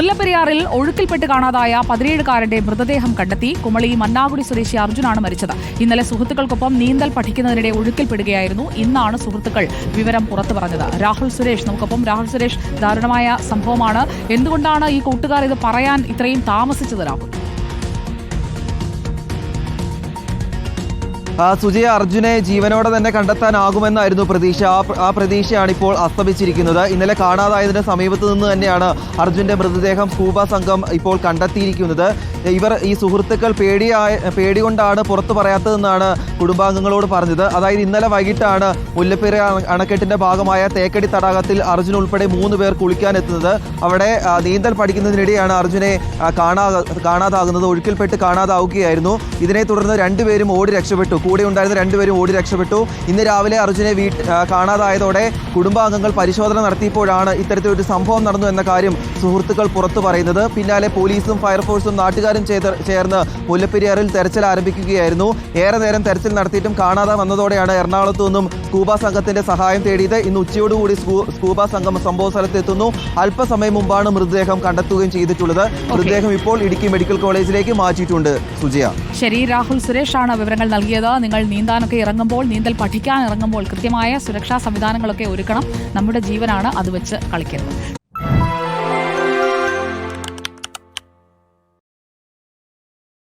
മുല്ലപ്പെരിയാറിൽ ഒഴുക്കിൽപ്പെട്ട് കാണാതായ പതിനേഴുകാരന്റെ മൃതദേഹം കണ്ടെത്തി കുമളി മന്നാകുടി സ്വദേശി അർജുനാണ് മരിച്ചത്. ഇന്നലെ സുഹൃത്തുക്കൾക്കൊപ്പം നീന്തൽ പഠിക്കുന്നതിനിടെ ഒഴുക്കിൽപ്പെടുകയായിരുന്നു. ഇന്നാണ് സുഹൃത്തുക്കൾ വിവരം പുറത്തു പറഞ്ഞത്. രാഹുൽ സുരേഷ് നമുക്കൊപ്പം രാഹുൽ സുരേഷ് ദാരുണമായ സംഭവമാണ്. എന്തുകൊണ്ടാണ് ഈ കൂട്ടുകാർ ഇത് പറയാൻ ഇത്രയും താമസിച്ചത് രാഹുൽ? സുജയ അർജുനെ ജീവനോടെ തന്നെ കണ്ടെത്താനാകുമെന്നായിരുന്നു പ്രതീക്ഷ. ആ പ്രതീക്ഷയാണ് ഇപ്പോൾ അസ്തമിച്ചിരിക്കുന്നത്. ഇന്നലെ കാണാതായതിന് സമീപത്ത് നിന്ന് തന്നെയാണ് അർജുന്റെ മൃതദേഹം സ്കൂബ സംഘം ഇപ്പോൾ കണ്ടെത്തിയിരിക്കുന്നത്. ഇവർ ഈ സുഹൃത്തുക്കൾ പേടിയായ പേടി കൊണ്ടാണ് പുറത്തു പറയാത്തതെന്നാണ് കുടുംബാംഗങ്ങളോട് പറഞ്ഞത്. അതായത് ഇന്നലെ വൈകിട്ടാണ് മുല്ലപ്പേര അണക്കെട്ടിന്റെ ഭാഗമായ തേക്കടി തടാകത്തിൽ അർജുൻ ഉൾപ്പെടെ മൂന്ന് പേർ കുളിക്കാനെത്തുന്നത് അവിടെ നീന്തൽ പഠിക്കുന്നതിനിടെയാണ് അർജുനെ കാണാ കാണാതാകുന്നത്. ഒഴുക്കിൽപ്പെട്ട് കാണാതാവുകയായിരുന്നു. ഇതിനെ തുടർന്ന് രണ്ടുപേരും ഓടി രക്ഷപ്പെട്ടു. കൂടെ ഉണ്ടായിരുന്ന രണ്ടുപേരും ഓടി രക്ഷപ്പെട്ടു. ഇന്ന് രാവിലെ അർജുനെ വീട്ടിൽ കാണാതായതോടെ കുടുംബാംഗങ്ങൾ പരിശോധന നടത്തിയപ്പോഴാണ് ഇത്തരത്തിലൊരു സംഭവം നടന്നു എന്ന കാര്യം സുഹൃത്തുക്കൾ പുറത്തു പറയുന്നത്. പിന്നാലെ പോലീസും ഫയർഫോഴ്സും നാട്ടുകാരും ചേർന്ന് മുല്ലപ്പെരിയാറിൽ തെരച്ചിൽ ആരംഭിക്കുകയായിരുന്നു. ഏറെ നേരം തെരച്ചിൽ നടത്തിയിട്ടും കാണാതെ വന്നതോടെയാണ് എറണാകുളത്തു നിന്നും സ്കൂബ സംഘത്തിന്റെ സഹായം തേടിയത്. ഇന്ന് ഉച്ചയോടുകൂടി സ്കൂ- സ്കൂബ സംഘം സംഭവ സ്ഥലത്തെത്തുന്നു അല്പസമയം മുമ്പാണ് മൃതദേഹം കണ്ടെത്തുകയും ചെയ്തിട്ടുള്ളത്. മൃതദേഹം ഇപ്പോൾ ഇടുക്കി മെഡിക്കൽ കോളേജിലേക്ക് മാറ്റിയിട്ടുണ്ട്. സുജയ. ശരി രാഹുൽ സുരേഷാണ് വിവരങ്ങൾ നൽകിയത്. നിങ്ങൾ നീന്താനൊക്കെ ഇറങ്ങുമ്പോൾ നീന്തൽ പഠിക്കാൻ ഇറങ്ങുമ്പോൾ കൃത്യമായ സുരക്ഷാ സംവിധാനങ്ങളൊക്കെ ഒരുക്കണം. നമ്മുടെ ജീവനാണ് അത് വെച്ച് കളിക്കരുത്